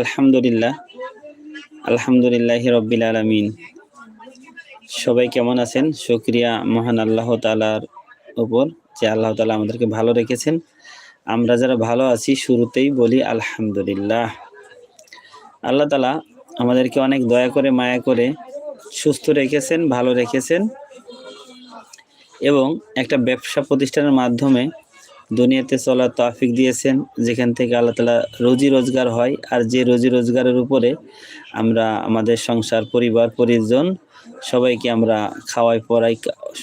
আলহামদুলিল্লাহ। আলহামদুলিল্লাহ রব্বিল আলমিন। সবাই কেমন আছেন? শুক্রিয়া মহান আল্লাহ তালার উপর যে আল্লাহ তালা আমাদেরকে ভালো রেখেছেন। আমরা যারা ভালো আছি, শুরুতেই বলি আলহামদুলিল্লাহ। আল্লাহ তালা আমাদেরকে অনেক দয়া করে, মায়া করে সুস্থ রেখেছেন, ভালো রেখেছেন এবং একটা ব্যবসা প্রতিষ্ঠানের মাধ্যমে দুনিয়াতে চলার তৌফিক দিয়েছেন, যেখান থেকে আল্লাহ তালা রুজি রোজগার হয়। আর যে রুজি রোজগারের উপরে আমরা আমাদের সংসার, পরিবার, পরিজন সবাইকে আমরা খাওয়াই, পড়াই,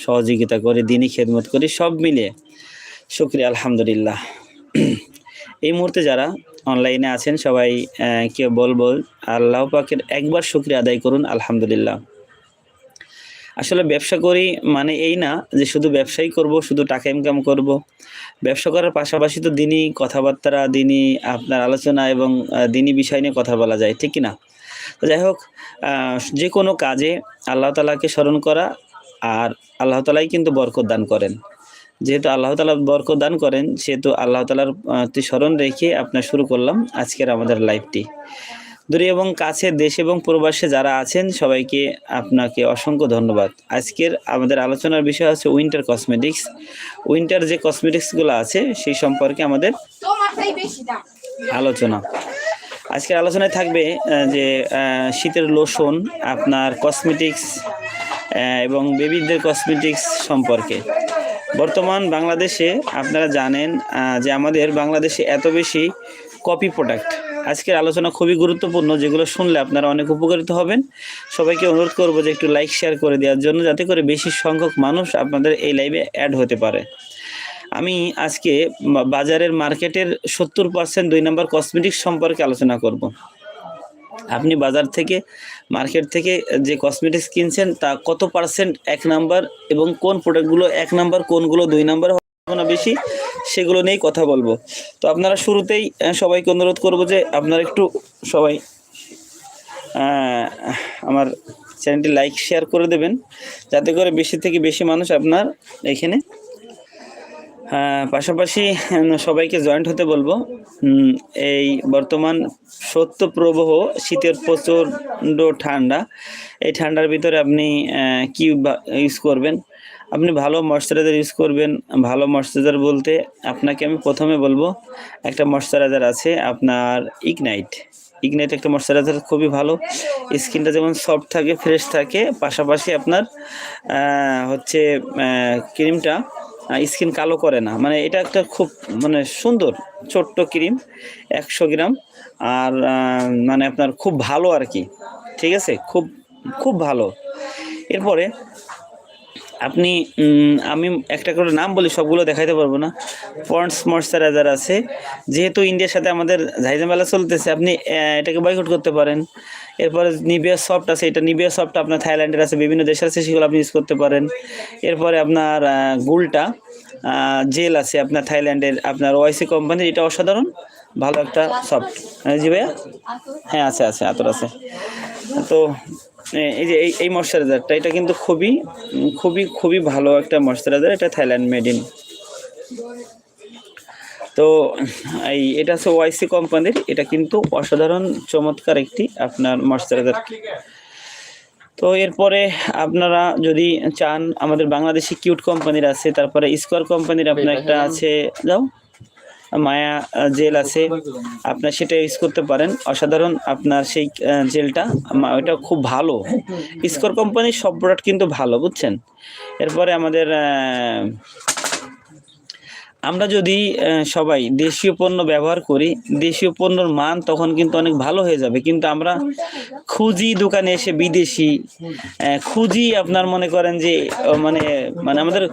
সহযোগিতা করি, দিনই খেদমত করি, সব মিলিয়ে শুক্রিয়া, আলহামদুলিল্লাহ। এই মুহূর্তে যারা অনলাইনে আছেন, সবাই কে বলব, আল্লাহ পাকের একবার শুক্রিয়া আদায় করুন, আলহামদুলিল্লাহ। আসলে ব্যবসা করি মানে এই না যে শুধু ব্যবসাই করব, শুধু টাকা ইনকাম করব। ব্যবসা করার পাশাপাশি তো দিনই কথাবার্তা, দিনই আপনার আলোচনা এবং দিনই বিষয় নিয়ে কথা বলা যায়, ঠিক না? তো যাই হোক যে কোনো কাজে আল্লাহ তালাকে স্মরণ করা আর আল্লাহ তালাই কিন্তু বরকত দান করেন। যেহেতু আল্লাহ তালা বরকত দান করেন, সেহেতু আল্লাহ তালার স্মরণ রেখে আপনার শুরু করলাম আজকের আমাদের লাইভটি দূরে এবং কাছে দেশ এবং প্রবাসে যারা আছেন, সবাইকে আপনাকে অসংখ্য ধন্যবাদ। আজকের আমাদের আলোচনার বিষয় হচ্ছে উইন্টার কসমেটিক্স। উইন্টার যে কসমেটিক্সগুলো আছে, সেই সম্পর্কে আমাদের আলোচনা। আজকের আলোচনায় থাকবে যে শীতের লোশন, আপনার কসমেটিক্স এবং বেবিদের কসমেটিক্স সম্পর্কে। বর্তমান বাংলাদেশে আপনারা জানেন যে আমাদের বাংলাদেশে এত বেশি কপি প্রোডাক্ট। আজকের আলোচনা খুবই গুরুত্বপূর্ণ, যেগুলো শুনলে আপনারা অনেক উপকারিত হবেন। সবাইকে অনুরোধ করব যে একটু লাইক শেয়ার করে দেওয়ার জন্য, যাতে করে বেশি সংখ্যক মানুষ আপনাদের এই লাইভে অ্যাড হতে পারে। আমি আজকে বাজারের মার্কেটের সত্তর পার্সেন্ট দুই নম্বর কসমেটিক্স সম্পর্কে আলোচনা করব। আপনি বাজার থেকে, মার্কেট থেকে যে কসমেটিক্স কিনছেন, তা কত পার্সেন্ট এক নাম্বার এবং কোন প্রোডাক্টগুলো এক নাম্বার, কোনগুলো দুই নাম্বার বেশি, সেগুলো নিয়েই কথা বলব। তো আপনারা শুরুতেই সবাইকে অনুরোধ করব যে আপনারা একটু সবাই আমার চ্যানেলটি লাইক, শেয়ার করে দেবেন। যাতে করে বেশি থেকে বেশি মানুষ আপনার এখানে পাশাপাশি সবাইকে জয়েন্ট হতে বলব। এই বর্তমান সত্য প্রবাহ শীতের প্রচণ্ড ঠান্ডা। এই ঠান্ডার ভিতরে আপনি কি ইউজ করবেন। আপনি ভালো ময়শ্চারাইজার ইউজ করবেন, ভালো ময়শ্চারাইজার বলতে আপনাকে আমি প্রথমে বলব, একটা ময়শ্চারাইজার আছে আপনার ইগনাইট ইগনাইট একটা ময়শ্চারাইজার খুবই ভালো। স্কিনটা যেমন সফট থাকে ফ্রেশ থাকে, পাশাপাশি আপনার হচ্ছে ক্রিমটা স্কিন কালো করে না। মানে এটা একটা খুব মানে সুন্দর, ছোট্ট ক্রিম, একশো গ্রাম। আর মানে আপনার খুব ভালো আর কি। ঠিক আছে? খুব খুব ভালো। এরপরে আপনি আমি একটা করে নাম বলি, সবগুলো দেখাইতে পারব না। পন্ডস ময়শ্চারাইজার আছে, যেহেতু ইন্ডিয়ার সাথে আমাদের ঝাইঝামেলা চলতেছে, আপনি এটাকে বয়কট করতে পারেন। এরপরে নিবিয়া সফট আছে, এটা নিবিয়া সফট আপনার থাইল্যান্ডের আছে, বিভিন্ন দেশের আছে, সেগুলো আপনি ইউজ করতে পারেন। এরপরে আপনার গুলটা জেল আছে আপনার থাইল্যান্ডের, আপনার ওয়াইসি কোম্পানির, এটা অসাধারণ, ভালো একটা সফট। জি ভাইয়া? হ্যাঁ আছে আছে, আতর আছে। তো এই যে এই এই ময়শ্চারাইজারটা এটা কিন্তু খুবই খুবই খুবই ভালো একটা ময়শ্চারাইজার এটা থাইল্যান্ড মেড ইন তো এই এটা হচ্ছে ওয়াইসি কোম্পানির এটা কিন্তু অসাধারণ চমৎকার একটি আপনার ময়শ্চারাইজার তো এরপরে আপনারা যদি চান আমাদের বাংলাদেশি কিউট কোম্পানির আছে তারপরে স্কোয়ার কোম্পানির আপনার একটা আছে যাও। মায়া জেল আছে, আপনার সেটা ইউজ করতে পারেন। অসাধারণ আপনার সেই জেলটা ওইটা খুব ভালো। স্কোর কোম্পানির সব প্রোডাক্ট কিন্তু ভালো, বুঝছেন? এরপরে আমাদের আমরা যদি সবাই দেশীয় পণ্য ব্যবহার করি, দেশীয় পণ্যর মান তখন কিন্তু অনেক ভালো হয়ে যাবে। কিন্তু আমরা খুঁজি দোকানে এসে বিদেশি খুঁজি আপনার মনে করেন যে মানে মানে আমাদের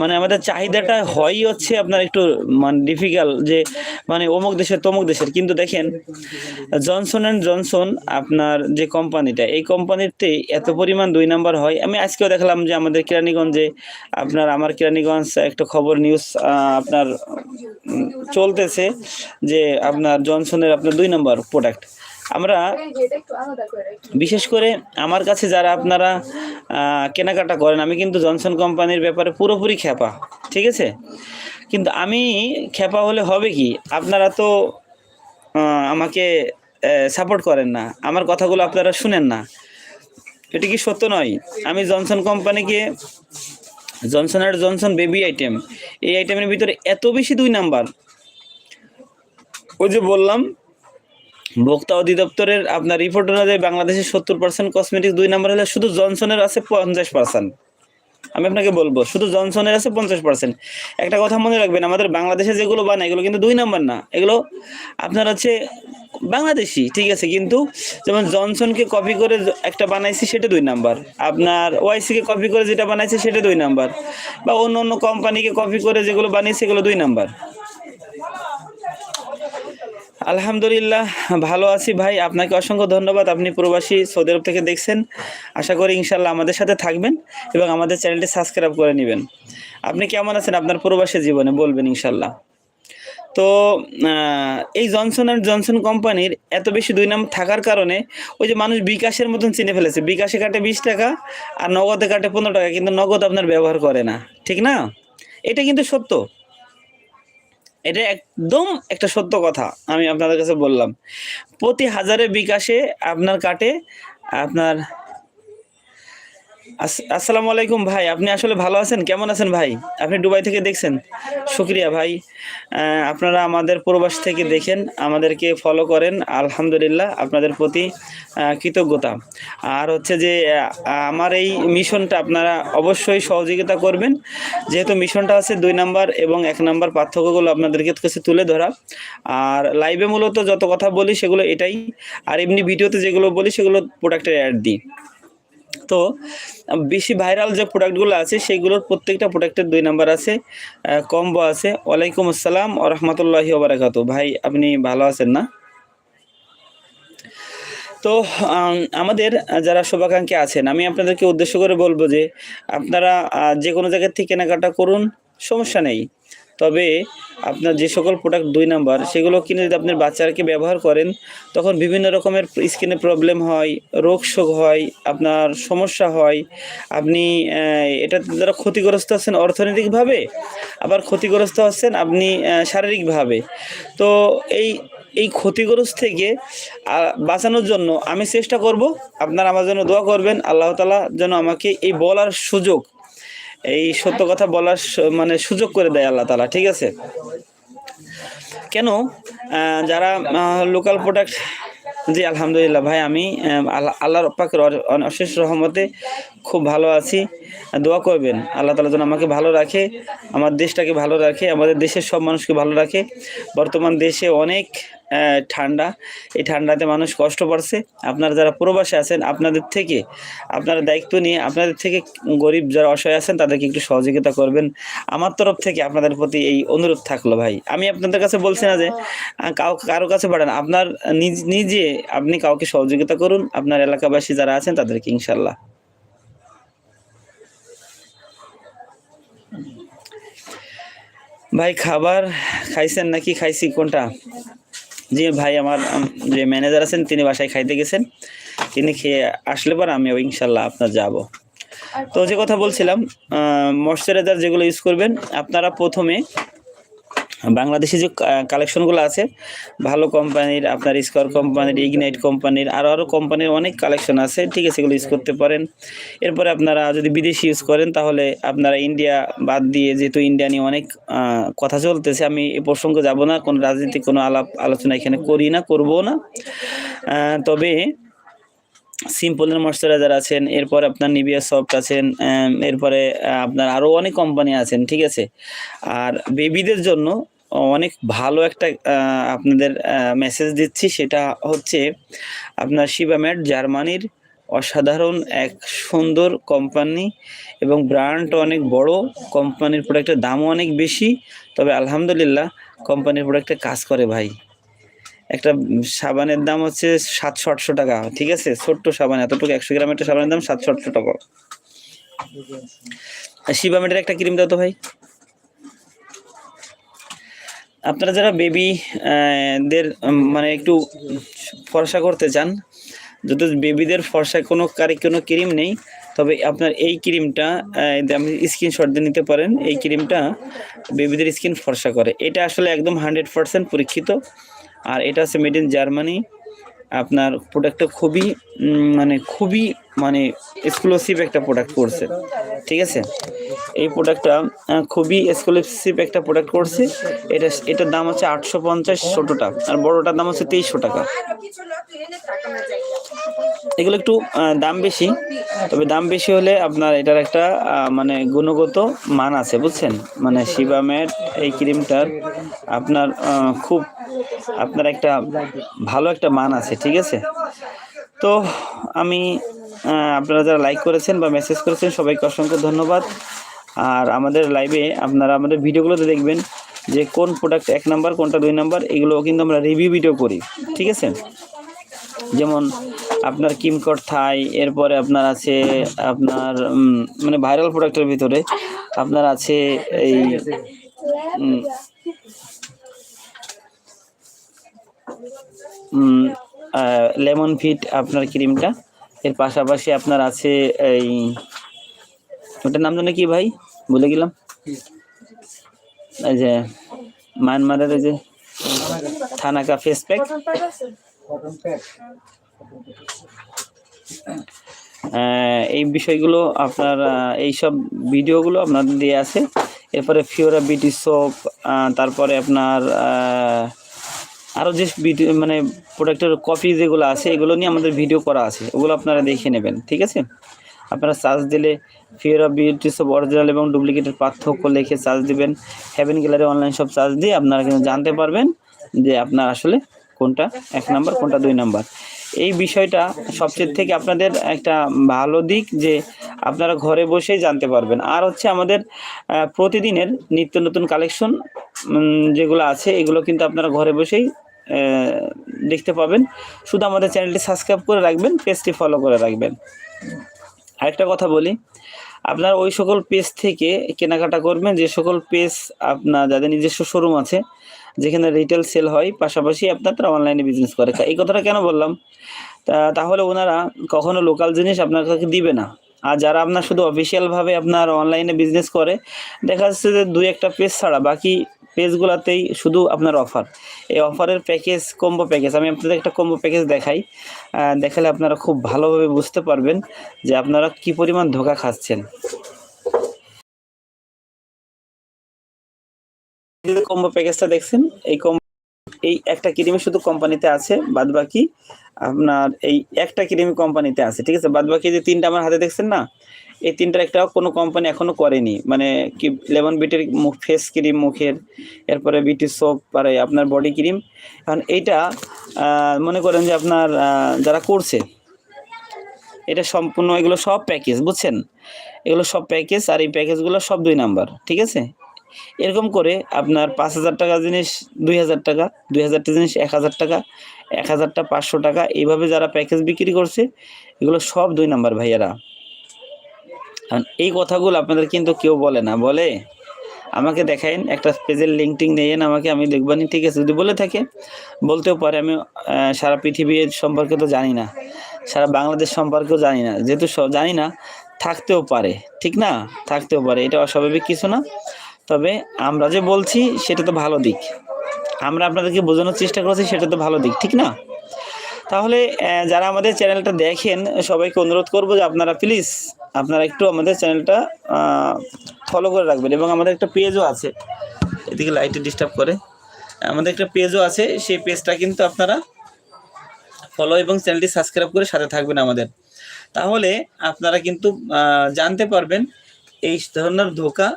মানে আমাদের চাহিদাটা হয়ই হচ্ছে আপনার একটু মানে ডিফিকাল্ট যে মানে অমুক দেশের তমুক দেশের। কিন্তু দেখেন জনসন অ্যান্ড জনসন আপনার যে কোম্পানিটা এই কোম্পানিতে এত পরিমাণ দুই নাম্বার হয়। আমি আজকেও দেখলাম যে আমাদের কেরানীগঞ্জে, আপনার আমার কেরানীগঞ্জ একটা খবর নিউজ আপনার চলতেছে যে আপনার জনসনের আপনার দুই নম্বর প্রোডাক্ট আমরা বিশেষ করে আমার কাছে যারা আপনারা কেনাকাটা করেন, আমি কিন্তু জনসন কোম্পানির ব্যাপারে পুরোপুরি খ্যাপা, ঠিক আছে? কিন্তু আমি খ্যাপা হলে হবে কি? আপনারা তো আমাকে সাপোর্ট করেন না। আমার কথাগুলো আপনারা শুনেন না। এটা কি সত্য নয়? আমি জনসন কোম্পানিকে জনসন আর জনসন বেবি আইটেম এই আইটেমের ভিতরে এত বেশি দুই নাম্বার ওই যে বললাম ভোক্তা অধিদপ্তরের আপনার রিপোর্ট অনুযায়ী বাংলাদেশের সত্তর পার্সেন্ট কসমেটিক্স দুই নাম্বার হলে শুধু জনসনের আছে পঞ্চাশ পার্সেন্ট আমি আপনাকে বলব, শুধু জনসনের আছে পঞ্চাশ পার্সেন্ট একটা কথা মনে রাখবেন, আমাদের বাংলাদেশে যেগুলো বানায়, এগুলো কিন্তু দুই নাম্বার না। এগুলো আপনার হচ্ছে বাংলাদেশি, ঠিক আছে? কিন্তু যেমন জনসনকে কপি করে একটা বানাইছি, সেটা দুই নাম্বার। আপনার ওয়াইসিকে কপি করে যেটা বানাইছে, সেটা দুই নাম্বার। বা অন্য অন্য কোম্পানিকে কপি করে যেগুলো বানিয়েছে সেগুলো দুই নাম্বার। আলহামদুলিল্লাহ, ভালো আছি ভাই। আপনাকে অসংখ্য ধন্যবাদ। আপনি প্রবাসী সৌদি আরব থেকে দেখছেন। আশা করি ইনশাল্লাহ আমাদের সাথে থাকবেন এবং আমাদের চ্যানেলটি সাবস্ক্রাইব করে নেবেন। আপনি কেমন আছেন? আপনার প্রবাসী জীবনে বলবেন ইনশাল্লাহ তো এই জনসন অ্যান্ড জনসন কোম্পানির এত বেশি দুই নাম থাকার কারণে ওই যে মানুষ বিকাশের মতন চিনে ফেলেছে। বিকাশে কাটে বিশ টাকা আর নগদে কাটে পনেরো টাকা, কিন্তু নগদ আপনার ব্যবহার করে না। ঠিক না? এটা কিন্তু সত্য। এটা একদম একটা সত্য কথা আমি আপনাদের কাছে বললাম। প্রতি হাজারে বিকাশে আপনার কাটে, আপনার আসসালামু আলাইকুম ভাই, আপনি আসলে ভালো আছেন? কেমন আছেন ভাই? আপনি দুবাই থেকে দেখছেন? শুক্রিয়া ভাই। আপনারা আমাদের প্রবাস থেকে দেখেন, আমাদেরকে ফলো করেন, আলহামদুলিল্লাহ আপনাদের প্রতি কৃতজ্ঞতা। আর হচ্ছে যে আমার এই মিশনটা আপনারা অবশ্যই সহযোগিতা করবেন। যেহেতু মিশনটা আছে দুই নাম্বার এবং এক নাম্বার পার্থক্যগুলো আপনাদেরকে কাছে তুলে ধরা। আর লাইভে মূলত যত কথা বলি সেগুলো এটাই। আর এমনি ভিডিওতে যেগুলো বলি সেগুলো প্রোডাক্টের অ্যাড দিই। তো বেশি ভাইরাল যে প্রোডাক্টগুলো আছে, সেগুলোর প্রত্যেকটা প্রোডাক্টের দুই নাম্বার আছে কম্বো আছে। ওয়ালাইকুম আসসালাম ও রহমতুল্লাহি ওবরাকাত ভাই, আপনি ভালো আছেন না? তো আমাদের যারা শুভাকাঙ্ক্ষী আছেন, আমি আপনাদেরকে উদ্দেশ্য করে বলব যে, আপনারা যে কোনো জায়গার থেকে কেনাকাটা করুন, সমস্যা নেই। তবে আপনার যে সকল প্রোডাক্ট দুই নাম্বার সেগুলো কিনে যদি আপনার বাচ্চাকে ব্যবহার করেন, তখন বিভিন্ন রকমের স্কিনে প্রবলেম হয়, রোগ শোক হয়, আপনার সমস্যা হয়। আপনি এটার দ্বারা ক্ষতিগ্রস্ত হচ্ছেন অর্থনৈতিকভাবে, আবার ক্ষতিগ্রস্ত হচ্ছেন আপনি শারীরিকভাবে। তো এই এই ক্ষতিগ্রস্ত থেকে বাঁচানোর জন্য আমি চেষ্টা করব, আপনারা আমার জন্য দোয়া করবেন, আল্লাহ তালা যেন আমাকে এই বলার সুযোগ এই সত্য কথা বলার মানে সুযোগ করে দেয় আল্লাহ তালা ঠিক আছে? কেন? যারা লোকাল প্রোডাক্ট জি, আলহামদুলিল্লাহ ভাই, আমি আল্লাহ, আল্লাহর পাকের অশেষ রহমতে খুব ভালো আছি। দোয়া করবেন, আল্লাহ তালা যেন আমাকে ভালো রাখে, আমার দেশটাকে ভালো রাখে, আমাদের দেশের সব মানুষকে ভালো রাখে। বর্তমান দেশে অনেক ঠান্ডা। এই ঠান্ডাতে মানুষ কষ্ট পাচ্ছে আপনারা যারা প্রবাসে আছেন, আপনাদের থেকে, আপনারা দায়িত্ব নিয়ে, আপনাদের থেকে গরিব যারা অসহায় আছেন, তাদেরকে একটু সহযোগিতা করবেন। আমার তরফ থেকে আপনাদের প্রতি এই অনুরোধ থাকল ভাই। আমি আপনাদের কাছে বলছি না যে কাউ, কারও কাছে পাঠান আপনার নিজে আপনি কাউকে সহযোগিতা করুন। আপনার এলাকাবাসী যারা আছেন, তাদেরকে ইনশাল্লাহ ভাই, খাবার খাইছেন নাকি? খাইছি, কোনটা? জি ভাই আমার যে ম্যানেজার আছেন, তিনি বাসায় খাইতে গেছেন। তিনি খেয়ে আসলে পর আমি ইনশাল্লাহ আপনার যাব। তো যে কথা বলছিলাম ময়শ্চারাইজার যেগুলো ইউজ করবেন, আপনারা প্রথমে বাংলাদেশি যে কালেকশনগুলো আছে, ভালো কোম্পানির, আপনার স্কোয়ার কোম্পানির ইগনাইট কোম্পানির আরও আরও কোম্পানির অনেক কালেকশন আছে। ঠিক আছে, এগুলো ইউজ করতে পারেন। এরপরে আপনারা যদি বিদেশি ইউজ করেন, তাহলে আপনারা ইন্ডিয়া বাদ দিয়ে যেহেতু ইন্ডিয়া নিয়ে অনেক কথা চলতেছে, আমি এ প্রসঙ্গে যাব না। কোনো রাজনীতিক কোনো আলাপ আলোচনা এখানে করি না, করব না। তবে সিম্পলের ময়শ্চারাইজার আছেন, এরপর আপনার নিভিয়া সফট আছেন এরপরে আপনার আরও অনেক কোম্পানি আছেন, ঠিক আছে। আর বেবিদের জন্য অনেক ভালো একটা আপনাদের মেসেজ দিচ্ছি। সেটা হচ্ছে, আপনার শিবামেট জার্মানির অসাধারণ এক সুন্দর কোম্পানি এবং ব্র্যান্ড অনেক বড়। কোম্পানির প্রোডাক্টের দামও অনেক বেশি। তবে আলহামদুলিল্লাহ কোম্পানির প্রোডাক্টে কাজ করে ভাই। একটা সাবানের দাম হচ্ছে সাতশো, আটশো টাকা, ঠিক আছে? ছোট্ট সাবান, এতটুকু একশো গ্রামের একটা সাবানের দাম সাতশো, আটশো টাকা। শিবামেটের একটা ক্রিম দাও তো ভাই। আপনারা যারা বেবি দের মানে একটু ফর্সা করতে চান, যদি বেবিদের ফর্সা কোনো কারি, কোনো ক্রিম নেই, তবে আপনার এই ক্রিমটা আপনি স্ক্রিনশট দিয়ে নিতে পারেন, এই ক্রিমটা বেবিদের স্কিন ফর্সা করে। এটা আসলে একদম হান্ড্রেড পার্সেন্ট পরীক্ষিত। আর এটা হচ্ছে মেড ইন জার্মানি আপনার প্রোডাক্টটা খুবই মানে খুবই মানে এক্সক্লুসিভ একটা প্রোডাক্ট করছে, ঠিক আছে? এই প্রোডাক্টটা খুবই এক্সক্লুসিভ একটা প্রোডাক্ট করছে। এটা, এটার দাম হচ্ছে আটশো পঞ্চাশ ছোটোটা আর বড়টার দাম হচ্ছে তেইশশো টাকা। এগুলো একটু দাম বেশি, তবে দাম বেশি হলে আপনার এটার একটা মানে গুণগত মান আছে, বুঝছেন? মানে শিবামের এই ক্রিমটার আপনার খুব আপনার একটা ভালো একটা মান আছে, ঠিক আছে? তো আমি আপনারা যারা লাইক করেছেন বা মেসেজ করেছেন, সবাইকে অসংখ্য ধন্যবাদ। আর আমাদের লাইভে আপনারা আমাদের ভিডিওগুলোতে দেখবেন যে কোন প্রোডাক্ট এক নাম্বার কোনটা দুই নাম্বার এগুলো কিন্তু আমরা রিভিউ ভিডিও করি, ঠিক আছে? যেমন আপনার কিমকট থাই এরপরে আপনার আছে আপনার মানে ভাইরাল প্রোডাক্টের ভিতরে আপনার আছে এই লেমন ফিট আপনার ক্রিমটা। এর পাশাপাশি আপনার আছে এই ওটার নাম জানে কি ভাই? ভুলে গেলাম। এই যে মায়ানমারের এই যে থানাকা ফেস প্যাক এই বিষয়গুলো আপনার আহ, এই সব ভিডিওগুলো আপনাদের দিয়ে আছে। এরপরে ফিওরা বিউটি সোপ তারপরে আপনার আরও যে ভিডিও মানে প্রোডাক্টের কপি যেগুলো আছে, এগুলো নিয়ে আমাদের ভিডিও করা আছে, ওগুলো আপনারা দেখে নেবেন, ঠিক আছে? আপনারা চার্জ দিলে ফিয়ার অফ বিউটিস সব অরিজিনাল এবং ডুপ্লিকেটের পার্থক্য লিখে চার্জ দেবেন। হ্যাভেন গ্যালারি অনলাইন সব চার্জ দিয়ে আপনারা কিন্তু জানতে পারবেন যে আপনার আসলে কোনটা এক নাম্বার কোনটা দুই নাম্বার এই বিষয়টা সবচেয়ে থেকে আপনাদের একটা ভালো দিক যে আপনারা ঘরে বসেই জানতে পারবেন। আর হচ্ছে আমাদের প্রতিদিনের নিত্য নতুন কালেকশন যেগুলো আছে, এগুলো কিন্তু আপনারা ঘরে বসেই দেখতে পাবেন। শুধু আমাদের চ্যানেলটি সাবস্ক্রাইব করে রাখবেন, পেজটি ফলো করে রাখবেন। আরেকটা কথা বলি, আপনার ওই সকল পেজ থেকে কেনাকাটা করবেন, যে সকল পেজ আপনার, যাদের নিজস্ব শোরুম আছে যেখানে রিটেল সেল হয়, পাশাপাশি আপনার তারা অনলাইনে বিজনেস করে। এই কথাটা কেন বললাম? তাহলে ওনারা কখনো লোকাল জিনিস আপনার কাছে দিবে না। আর যারা আপনার শুধু অফিসিয়ালভাবে আপনার অনলাইনে বিজনেস করে, দেখা যাচ্ছে যে দুই একটা পেজ ছাড়া বাকি পেজগুলোতেই শুধু আপনার অফার এই অফারের প্যাকেজ কম্বো প্যাকেজ আমি আপনাদের একটা কম্বো প্যাকেজ দেখাই। দেখালে আপনারা খুব ভালোভাবে বুঝতে পারবেন যে আপনারা কি পরিমাণ ধোকা খাচ্ছেন। কম্বো প্যাকেজটা দেখছেন, এই কম্বো এই একটা ক্রিমে শুধু কোম্পানিতে আছে বাদ বাকি আপনার এই একটা ক্রিম কোম্পানিতে আছে, ঠিক আছে? বাদ বাকি যে তিনটা আমার হাতে দেখছেন না, এই তিনটার একটাও কোনো কোম্পানি এখনও করেনি। মানে কি লেমন বিটের মুখ ফেস ক্রিম মুখের, এরপরে বিউটি সোপ এই আপনার বডি ক্রিম কারণ এইটা মনে করেন যে আপনার যারা করছে, এটা সম্পূর্ণ এগুলো সব প্যাকেজ বুঝছেন? এগুলো সব প্যাকেজ আর এই প্যাকেজগুলো সব দুই নাম্বার ঠিক আছে? এরকম করে আপনার পাঁচ হাজার টাকা জিনিস, দুই হাজার টাকা, দুই হাজারটা জিনিস, এক হাজার টাকা, এক হাজারটা পাঁচশো টাকা, এইভাবে যারা প্যাকেজ বিক্রি করছে, এগুলো সব দুই নাম্বার ভাইয়ারা। কারণ এই কথাগুলো আপনাদের কিন্তু কেউ বলে না, বলে? আমাকে দেখাইন, একটা পেজের লিঙ্ক টিঙ্ক নিয়েন আমাকে, আমি দেখবানি ঠিক আছে, যদি বলে থাকে, বলতেও পারে, আমি সারা পৃথিবীর সম্পর্কে তো জানি না, সারা বাংলাদেশ সম্পর্কেও জানি না, যেহেতু জানি না, থাকতেও পারে, ঠিক না? থাকতেও পারে, এটা অস্বাভাবিক কিছু না। তবে আমরা যে বলছি, সেটা তো ভালো দিক। আমরা আপনাদেরকে বোঝানোর চেষ্টা করছি, সেটা তো ভালো দিক, ঠিক না? তাহলে যারা আমাদের চ্যানেলটা দেখেন, সবাইকে অনুরোধ করব যে আপনারা প্লিজ আপনারা একটু আমাদের চ্যানেলটা ফলো করে রাখবেন। এবং আমাদের একটা পেজও আছে, এদিকে লাইটে ডিস্টার্ব করে। আমাদের একটা পেজও আছে, সেই পেজটা কিন্তু আপনারা ফলো এবং চ্যানেলটি সাবস্ক্রাইব করে সাথে থাকবেন আমাদের। তাহলে আপনারা কিন্তু জানতে পারবেন, এই ধরনের ধোকা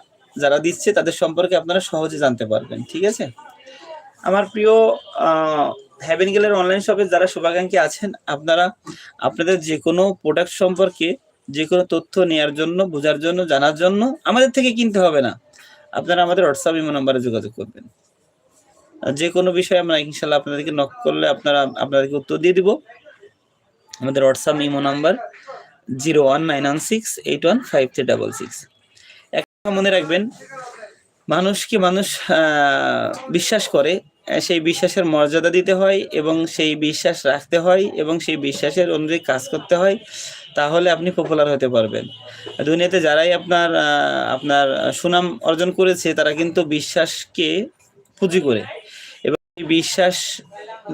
যারা দিচ্ছে তাদের সম্পর্কে আপনারা সহজে জানতে পারবেন, ঠিক আছে? আমার প্রিয় হ্যাভেন গেলের অনলাইন শপে যারা শুভাকাঙ্ক্ষী আছেন, আপনারা, আপনাদের যে কোনো প্রোডাক্ট সম্পর্কে যে কোনো তথ্য নেওয়ার জন্য, বোঝার জন্য, জানার জন্য আমাদের থেকে কিনতে হবে না। আপনারা আমাদের হোয়াটসঅ্যাপ ইমো নাম্বারে যোগাযোগ করবেন। যে কোনো বিষয়ে আমরা ইনশাল্লাহ আপনাদেরকে নক করলে আপনারা, আপনাদেরকে উত্তর দিয়ে দিব। আমাদের WhatsApp imo number zero one nine one six eight one five three double six. মনে রাখবেন মানুষকে মানুষ বিশ্বাস করে? সেই বিশ্বাসের মর্যাদা দিতে হয় এবং সেই বিশ্বাস রাখতে হয় এবং সেই বিশ্বাসের অনুযায়ী কাজ করতে হয়, তাহলে আপনি পপুলার হতে পারবেন। দুনিয়াতে যারাই আপনার আপনার সুনাম অর্জন করেছে, তারা কিন্তু বিশ্বাসকে পুঁজি করে। বিশ্বাস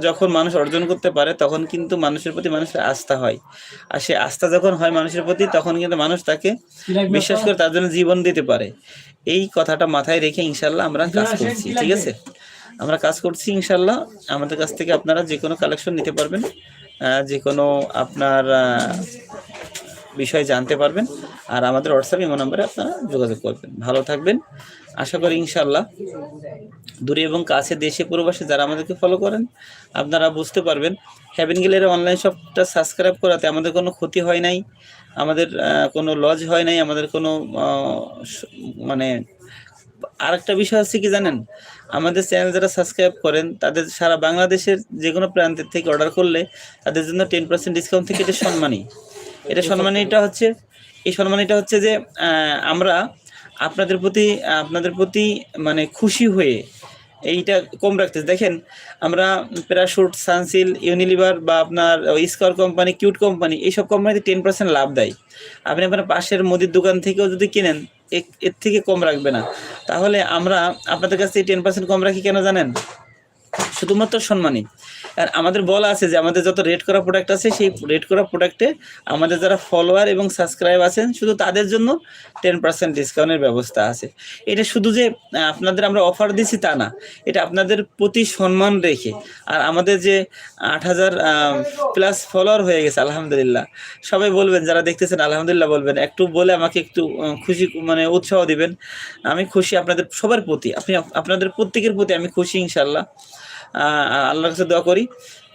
যখন মানুষ অর্জন করতে পারে তখন কিন্তু মানুষের প্রতি মানুষের আস্থা হয়। আর সে আস্থা যখন হয় মানুষের প্রতি তখন কিন্তু মানুষ তাকে বিশ্বাস করে তার জন্য জীবন দিতে পারে। এই কথাটা মাথায় রেখে ইনশাল্লাহ আমরা কাজ করছি ঠিক আছে? আমরা কাজ করছি ইনশাল্লাহ আমাদের কাছ থেকে আপনারা যে কোনো কালেকশন নিতে পারবেন। আহ, যে কোনো আপনার আহ, বিষয় জানতে পারবেন। আর আমাদের হোয়াটসঅ্যাপ ইমো নাম্বারে আপনারা যোগাযোগ করবেন। ভালো থাকবেন। আশা করি ইনশাল্লাহ দূরে এবং কাছে দেশে প্রবাসে যারা আমাদেরকে ফলো করেন, আপনারা বুঝতে পারবেন। হ্যাভেন গেলের অনলাইন শপটা সাবস্ক্রাইব করাতে আমাদের কোনো ক্ষতি হয় নাই। আমাদের কোনো লজ হয় নাই। আমাদের কোনো মানে আরেকটা বিষয় হচ্ছে কি জানেন? আমাদের চ্যানেল যারা সাবস্ক্রাইব করেন, তাদের সারা বাংলাদেশের যে কোনো প্রান্তের থেকে অর্ডার করলে তাদের জন্য টেন পার্সেন্ট ডিসকাউন্ট থেকে এটা সম্মানী এটা সম্মানীটা হচ্ছে এই সম্মানীটা হচ্ছে যে আমরা আপনাদের প্রতি আপনাদের প্রতি মানে খুশি হয়ে এইটা কম রাখতেছি। দেখেন আমরা প্যারাশুট সানসিল ইউনিলিভার বা আপনার স্কোয়ার কোম্পানি কিউট কোম্পানি এইসব কোম্পানিতে টেন পার্সেন্ট লাভ দেয়। আপনি আপনার পাশের মুদির দোকান থেকেও যদি কিনেন এর থেকে কম রাখবে না। তাহলে আমরা আপনাদের কাছ থেকে টেন পার্সেন্ট কম রাখি কেন জানেন? শুধুমাত্র সম্মানী। আর আমাদের বলা আছে যে আমাদের যত রেড করা প্রোডাক্ট আছে, সেই রেড করা প্রোডাক্টে আমাদের যারা ফলোয়ার এবং সাবস্ক্রাইব আছেন, শুধু তাদের জন্য টেন পার্সেন্ট ডিসকাউন্টের ব্যবস্থা আছে। এটা শুধু যে আপনাদের আমরা অফার দিছি তা না। এটা আপনাদের প্রতি সম্মান রেখে। আর আমাদের যে আট হাজার প্লাস ফলোয়ার হয়ে গেছে, আলহামদুলিল্লাহ। সবাই বলবেন, যারা দেখতেছেন, আলহামদুলিল্লাহ বলবেন। একটু বলে আমাকে একটু খুশি মানে উৎসাহ দিবেন। আমি খুশি আপনাদের, সবার প্রতি। আপনি, আপনাদের প্রত্যেকের প্রতি আমি খুশি ইনশাল্লাহ আল্লাহর কাছে দোয়া করি।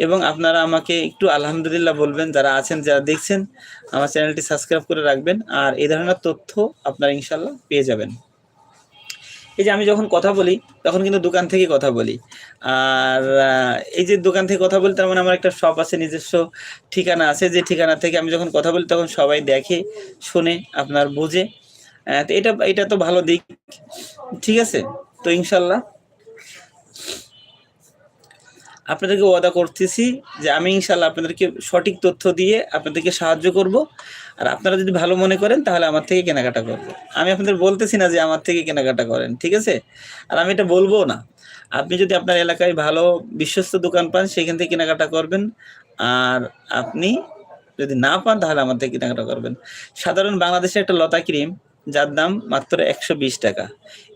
এবং আপনারা আমাকে একটু আলহামদুলিল্লাহ বলবেন, যারা আছেন, যারা দেখছেন, আমার চ্যানেলটি সাবস্ক্রাইব করে রাখবেন। আর এই ধরনের তথ্য আপনারা ইনশাল্লাহ পেয়ে যাবেন। এই যে আমি যখন কথা বলি, তখন কিন্তু দোকান থেকে কথা বলি। আর এই যে দোকান থেকে কথা বলি তার মানে আমার একটা শপ আছে, নিজস্ব ঠিকানা আছে। যে ঠিকানা থেকে আমি যখন কথা বলি, তখন সবাই দেখে, শুনে, আপনার বোঝে। এটা এটা তো ভালো দিক। ঠিক আছে? তো ইনশাল্লাহ আপনাদেরকে ওয়াদা করতেছি যে আমি ইনশাল্লাহ আপনাদেরকে সঠিক তথ্য দিয়ে আপনাদেরকে সাহায্য করব। আর আপনারা যদি ভালো মনে করেন, তাহলে আমার থেকে কেনাকাটা করব আমি আপনাদের বলতেছি না যে আমার থেকে কেনাকাটা করেন, ঠিক আছে? আর আমি এটা বলব না। আপনি যদি আপনার এলাকায় ভালো বিশ্বস্ত দোকান পান, সেখান থেকে কেনাকাটা করবেন। আর আপনি যদি না পান, তাহলে আমার থেকে কেনাকাটা করবেন। সাধারণ বাংলাদেশের একটা লতা ক্রিম, যার দাম মাত্র একশো বিশ টাকা।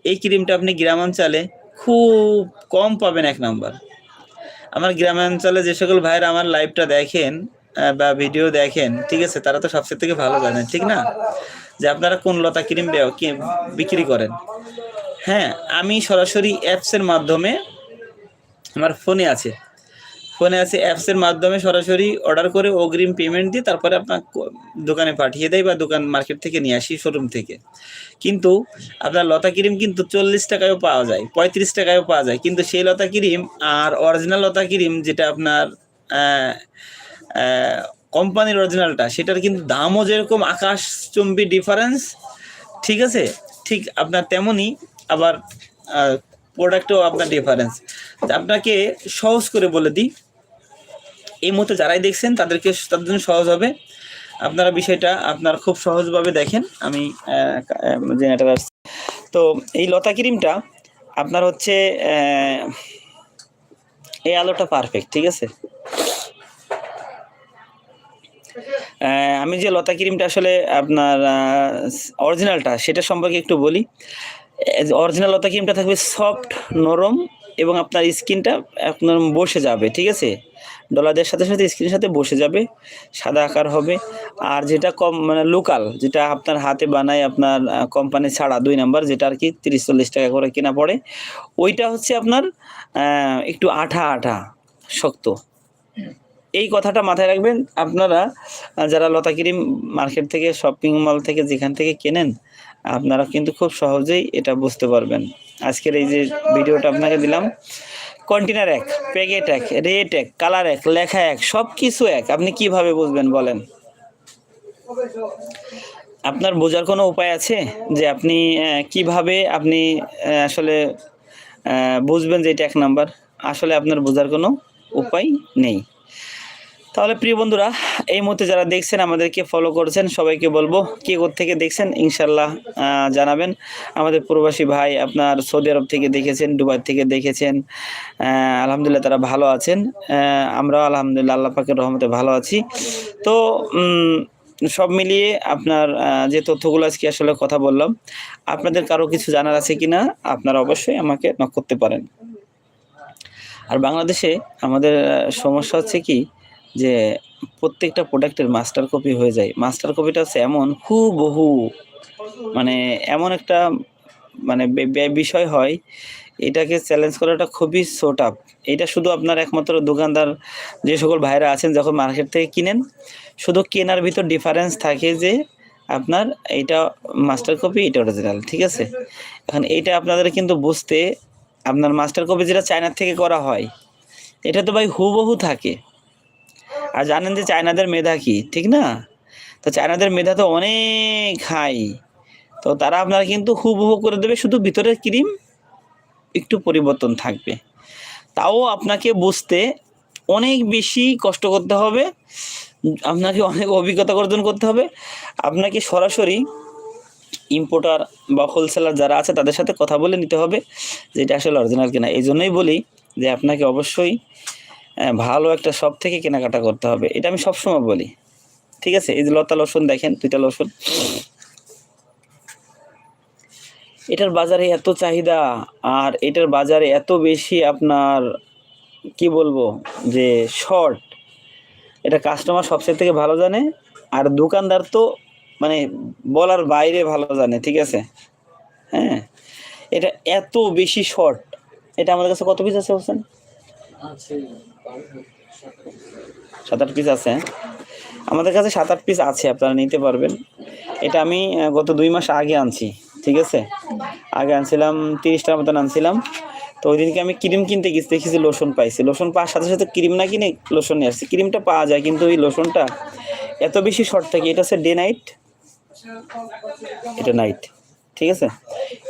এই ক্রিমটা আপনি গ্রামাঞ্চলে খুব কম পাবেন এক নাম্বার। আমার গ্রামাঞ্চলে যে সকল ভাইয়ের আমার লাইভটা দেখেন বা ভিডিও দেখেন, ঠিক আছে, তারা তো সবচেয়ে থেকে ভালো জানেন, ঠিক না? যে আপনারা কোন লতা ক্রিম বিক্রি করেন? হ্যাঁ আমি সরাসরি অ্যাপসের মাধ্যমে আমার ফোনে আছে। ফোনে আছে অ্যাপসের মাধ্যমে সরাসরি অর্ডার করে অগ্রিম পেমেন্ট দিয়ে তারপরে আপনার দোকানে পাঠিয়ে দেয় বা দোকান মার্কেট থেকে নিয়ে আসি শোরুম থেকে। কিন্তু আপনার লতা ক্রিম কিন্তু চল্লিশ টাকায়ও পাওয়া যায়, পঁয়ত্রিশ টাকায়ও পাওয়া যায়। কিন্তু সেই লতা ক্রিম আর অরিজিনাল লতা ক্রিম যেটা আপনার কোম্পানির অরিজিনালটা সেটার কিন্তু দামও যেরকম আকাশচুম্বী ডিফারেন্স ঠিক আছে? ঠিক আপনার তেমনই আবার প্রোডাক্টও আপনার ডিফারেন্স আপনাকে সহজ করে বলে দিই এই মুহূর্তে যারাই দেখছেন, তাদেরকে তাদের জন্য সহজ হবে। আপনারা বিষয়টা আপনার খুব সহজভাবে দেখেন। আমি জেনারেটার তো এই লতা ক্রিমটা আপনার হচ্ছে এই আলোটা পারফেক্ট ঠিক আছে? আমি যে লতা ক্রিমটা আসলে আপনার অরিজিনালটা সেটা সম্পর্কে একটু বলি। অরিজিনাল লতা ক্রিমটা থাকবে সফট নরম এবং আপনার স্কিনটা আপনার বসে যাবে, ঠিক আছে? ডলারদের সাথে সাথে স্কিনের সাথে বসে যাবে সাদা আকার হবে। আর যেটা কম মানে লোকাল যেটা আপনার হাতে বানায় আপনার কোম্পানি ছাড়া দুই নাম্বার যেটা আর কি তিরিশ চল্লিশ টাকা করে কেনা পড়ে ওইটা হচ্ছে আপনার একটু আঠা আঠা শক্ত। এই কথাটা মাথায় রাখবেন আপনারা যারা লতা ক্রিম মার্কেট থেকে শপিং মল থেকে যেখান থেকে কেনেন আপনারা কিন্তু খুব সহজেই এটা বুঝতে পারবেন। আজকের এই যে ভিডিওটা আপনাকে দিলাম। কন্টেনার এক প্যাকেট এক রেট এক কালার এক, লেখা এক সব কিছু এক। আপনি কীভাবে বুঝবেন বলেন? আপনার বোঝার কোনো উপায় আছে যে আপনি কীভাবে আপনি আসলে বুঝবেন যে এটা এক নাম্বার আসলে আপনার বোঝার কোনো উপায় নেই। তাহলে প্রিয় বন্ধুরা এই মুহূর্তে যারা দেখছেন আমাদেরকে ফলো করছেন সবাইকে বলব কে থেকে দেখছেন ইনশাল্লাহ জানাবেন। আমাদের প্রবাসী ভাই আপনার সৌদি আরব থেকে দেখেছেন দুবাই থেকে দেখেছেন আলহামদুলিল্লাহ তারা ভালো আছেন। আহ, আমরাও আলহামদুলিল্লাহ আল্লাহ পাকের রহমতে ভালো আছি। তো সব মিলিয়ে আপনার যে তথ্যগুলো আজকে আসলে কথা বললাম আপনাদের কারও কিছু জানার আছে কিনা আপনারা অবশ্যই আমাকে নক করতে পারেন। আর বাংলাদেশে আমাদের সমস্যা হচ্ছে কি যে প্রত্যেকটা প্রোডাক্টের মাস্টার কপি হয়ে যায়। মাস্টার কপিটা হচ্ছে এমন হুবহু মানে এমন একটা মানে বিষয় হয়, এটাকে চ্যালেঞ্জ করাটা খুবই সোট আপ এটা শুধু আপনার একমাত্র দোকানদার, যে সকল ভাইরা আছেন যখন মার্কেট থেকে কিনেন, শুধু কেনার ভিতর ডিফারেন্স থাকে যে আপনার এইটা মাস্টার কপি এটা অরিজিনাল ঠিক আছে? এখন এইটা আপনাদের কিন্তু বুঝতে আপনার মাস্টার কপি যেটা চায়নার থেকে করা হয়, এটা তো ভাই হুবহু থাকে। আর জানেন যে চায়নাদের মেধা কি, ঠিক না? তো চায়নাদের মেধা তো অনেক হাই। তো তারা আপনারা কিন্তু হুবহু করে দেবে, শুধু ভিতরের ক্রিম একটু পরিবর্তন থাকবে। তাও আপনাকে বুঝতে অনেক বেশি কষ্ট করতে হবে, আপনাকে অনেক অভিজ্ঞতা অর্জন করতে হবে। আপনাকে সরাসরি ইম্পোর্টার বা হোলসেলার যারা আছে, তাদের সাথে কথা বলে নিতে হবে যে এটা আসলে অরিজিনাল কিনা। এই জন্যই বলি যে আপনাকে অবশ্যই ভালো একটা শপ থেকে কেনাকাটা করতে হবে। এটা আমি সবসময় বলি। ঠিক আছে? এই যে লতা লসুন দেখেন, দুইটা লসুন। এটার বাজারে এত চাহিদা, আর এটার বাজারে এত বেশি আপনার, কি বলব, যে শর্ট এটা কাস্টমার সবচেয়ে থেকে ভালো জানে, আর দোকানদার তো মানে বলার বাইরে ভালো জানে, ঠিক আছে? হ্যাঁ? এটা এত বেশি শর্ট এটা আমাদের কাছে কত পিস আছে হোসেন? সাত আট পিস আছে? আমাদের কাছে সাত আট পিস আছে, আপনারা নিতে পারবেন। এটা আমি গত দুই মাস আগে আনছি, ঠিক আছে? আগে আনছিলাম তিরিশটার মতন আনছিলাম। তো ওই দিনকে আমি ক্রিম কিনতে গেছি দেখেছি লোশন পাইছি। লোশন পাওয়ার সাথে সাথে ক্রিম না কিনে লোশন নিয়ে আসছি। ক্রিমটা পাওয়া যায়, কিন্তু ওই লোশনটা এত বেশি শর্ট থাকে, এটা হচ্ছে ডে নাইট এটা নাইট ঠিক আছে?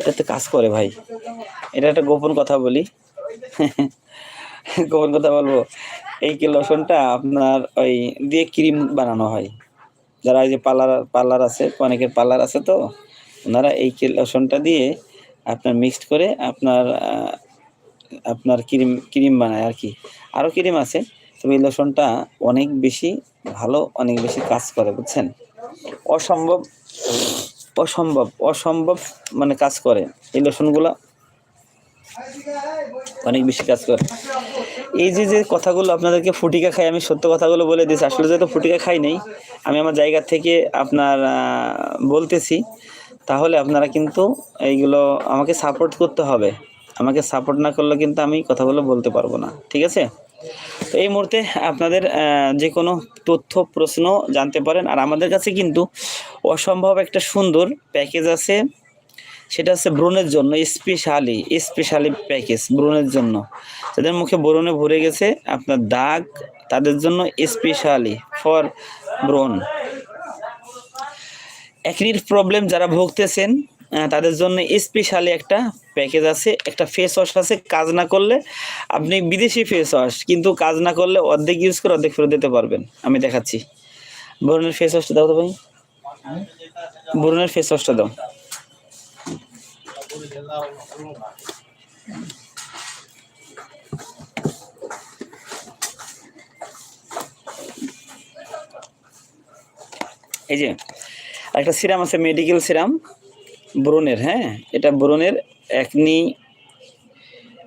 এটাতে কাজ করে ভাই। এটা একটা গোপন কথা বলি। গোপন কথা বলব, এই কি লোশনটা আপনার ওই দিয়ে ক্রিম বানানো হয়? যারা এই যে পার্লার পার্লার আছে, অনেকের পার্লার আছে তো, ওনারা এই কি লোশনটা দিয়ে আপনার মিক্সড করে আপনার আপনার ক্রিম ক্রিম বানায় আর কি। আরও ক্রিম আছে, তবে এই লোশনটা অনেক বেশি ভালো, অনেক বেশি কাজ করে, বুঝছেন? অসম্ভব অসম্ভব অসম্ভব মানে কাজ করে। এই লোশনগুলা অনেক বেশি কাজ করে। এই যে যে কথাগুলো আপনাদেরকে ফুটিকা খাই, আমি সত্য কথাগুলো বলে দিয়েছি। আসলে যেহেতু ফুটিকা খাই নেই, আমি আমার জায়গা থেকে আপনার বলতেছি। তাহলে আপনারা কিন্তু এইগুলো আমাকে সাপোর্ট করতে হবে। আমাকে সাপোর্ট না করলে কিন্তু আমি কথাগুলো বলতে পারব না। ঠিক আছে? তো এই মুহূর্তে আপনাদের যে কোনো তথ্য, প্রশ্ন জানতে পারেন। আর আমাদের কাছে কিন্তু অসম্ভব একটা সুন্দর প্যাকেজ আছে। সেটা হচ্ছে ব্রণের জন্য স্পেশালি স্পেশালি প্যাকেজ ব্রণের জন্য। যাদের মুখে ব্রণে ভরে গেছে, আপনার দাগ তাদের জন্য স্পেশালি ফর ব্রণ। একনির প্রবলেম যারা ভুগতেছেন তাদের জন্য স্পেশালি একটা প্যাকেজ আছে, একটা ফেস ওয়াশ আছে, কাজ না করলে আপনি বিদেশি ফেস ওয়াশ কিন্তু কাজ না করলে অর্ধেক ইউজ করে অর্ধেক ফেরত দিতে পারবেন। আমি দেখাচ্ছি। বরুণের ফেস ওয়াশটা দাও তো ভাই। বরুণের ফেস ওয়াশটা দাও। এই যে একটা সিরাম আছে মেডিকেল সিরাম ব্রোনের হ্যাঁ? এটা ব্রোনের acne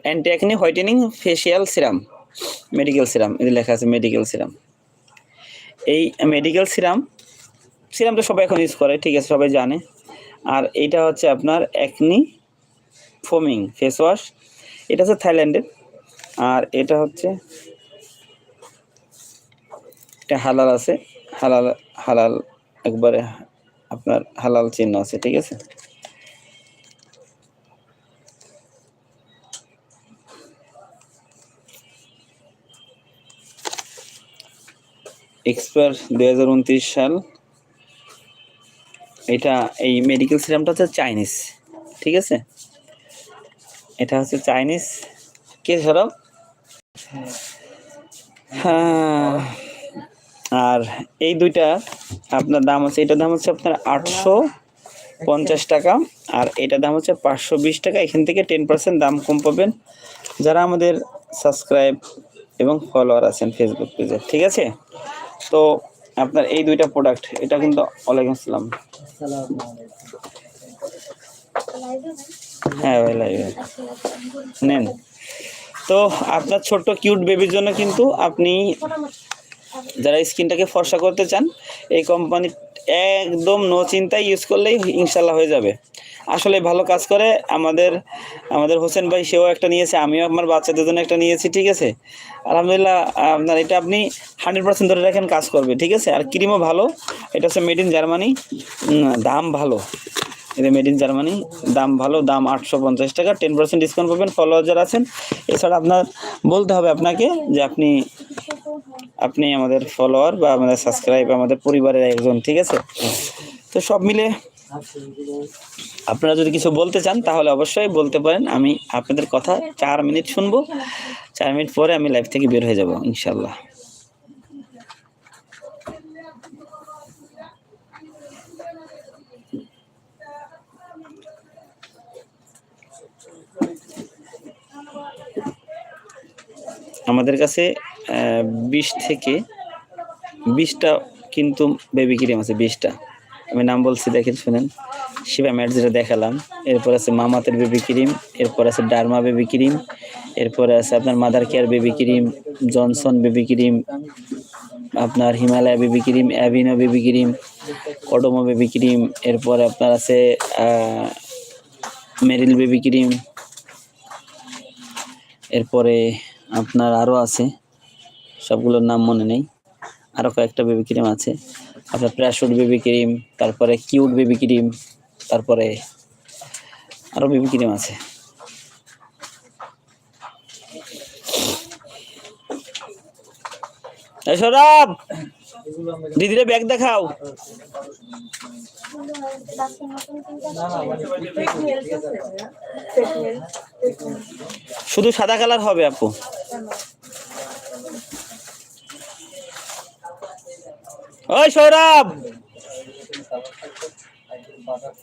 anti acne whitening facial serum medical serum এদের লেখা আছে মেডিকেল সিরাম। এই মেডিকেল সিরাম, সিরামটা সবাই এখন ইউজ করে, ঠিক আছে, সবাই জানে। আর এইটা হচ্ছে আপনার একনি ফোমিং ফেস ওয়াশ এটা হচ্ছে থাইল্যান্ডের, আর এটা হচ্ছে এটা হালাল আছে, হালাল হালাল, একবারে আপনার হালাল চিহ্ন আছে, ঠিক আছে? এক্সপায়ার দুই হাজার উনত্রিশ সাল, এটা এই মেডিকেল সিরামটা হচ্ছে চাইনিজ ঠিক আছে? এটা হচ্ছে চাইনিজ কে সরব হ্যাঁ আর এই দুইটা আপনার দাম হচ্ছে, এটার দাম হচ্ছে আপনার আটশো পঞ্চাশ টাকা, আর এটার দাম হচ্ছে পাঁচশো বিশ টাকা, এখান থেকে টেন পার্সেন্ট দাম কম পাবেন যারা আমাদের সাবস্ক্রাইব এবং ফলোয়ার আছেন ফেসবুক পেজে ঠিক আছে? তো আপনার এই দুইটা প্রোডাক্ট এটা কিন্তু ওয়ালাইকুম আসসালাম। হ্যাঁ ভাই লাইভে নেন। তো আপনার ছোট্ট কিউট বেবির জন্য কিন্তু আপনি যারা স্কিনটাকে ফর্সা করতে চান, এই কোম্পানি একদম নো চিন্তায় ইউজ করলেই ইনশাল্লাহ হয়ে যাবে। আসলে ভালো কাজ করে আমাদের আমাদের হোসেন ভাই, সেও একটা নিয়েছে, আমিও আমার বাচ্চাদের জন্য একটা নিয়েছি, ঠিক আছে? আলহামদুলিল্লাহ, আপনার এটা আপনি হান্ড্রেড পার্সেন্ট ধরে রাখেন, কাজ করবে, ঠিক আছে? আর ক্রিমও ভালো, এটা হচ্ছে মেড ইন জার্মানি দাম ভালো। এটা মেড ইন জার্মানি দাম ভালো, দাম আটশো পঞ্চাশ টাকা টেন পার্সেন্ট ডিসকাউন্ট পাবেন ফলোয়ার যারা আছেন। এছাড়া আপনার, বলতে হবে আপনাকে যে আপনি আপনি আমাদের ফলোয়ার বা আমাদের সাবস্ক্রাইব আমাদের পরিবারের একজন, ঠিক আছে? তো সব মিলে আপনারা যদি কিছু বলতে চান, তাহলে অবশ্যই বলতে পারেন। আমি আপনাদের কথা চার মিনিট শুনব। চার মিনিট পরে আমি লাইভ থেকে বের হয়ে যাব ইনশাল্লাহ আমাদের কাছে বিশ থেকে বিশটা কিন্তু বেবি ক্রিম আছে, বিশটা। আমি নাম বলছি দেখেন, শুনেন। শিবা ম্যাট যেটা দেখালাম, এরপর আছে মামাতের বেবি ক্রিম এরপর আছে ডার্মা বেবি ক্রিম এরপরে আছে আপনার mother care baby cream Johnson baby cream আপনার Himalaya baby cream Aveeno baby cream Kodomo baby cream এরপরে আপনার আছে মেরিল বেবি ক্রিম এরপরে আপনার আরও আছে। সবগুলোর নাম মনে নেই। আরও কয়েকটা বেবি ক্রিম আছে। আপনার প্যারাশুট বেবি ক্রিম তারপরে কিউট বেবি ক্রিম তারপরে আরও বেবি ক্রিম আছে। সৌরভ! দিদিরে ব্যাগ দেখাও। শুধু সাদা কালার হবে আপু। ওই সৌরভ!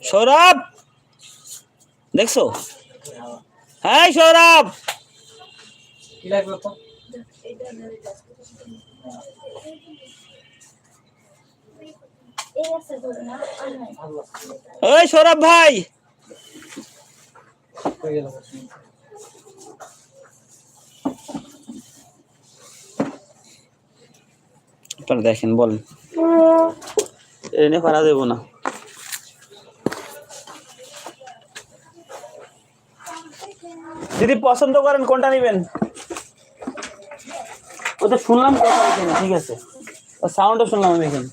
সৌরভ! দেখছ? হ্যাঁ সৌরভ! ওই সৌরভ ভাই। আপনারা দেখেন বলেন। এনে পারা দেবো না। দিদি পছন্দ করেন কোনটা নেবেন? ও তো শুনলাম কথা ঠিক আছে। সাউন্ডও শুনলাম আমি এখানে।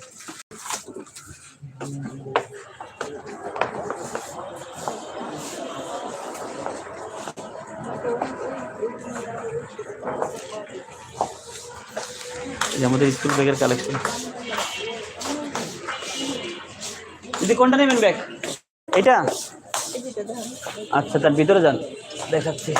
আমাদের স্কুল ব্যাগের কালেকশন দিদি কোনটা নেবেন ব্যাগ? এটা আচ্ছা তার ভিতরে যান। দেখাচ্ছি।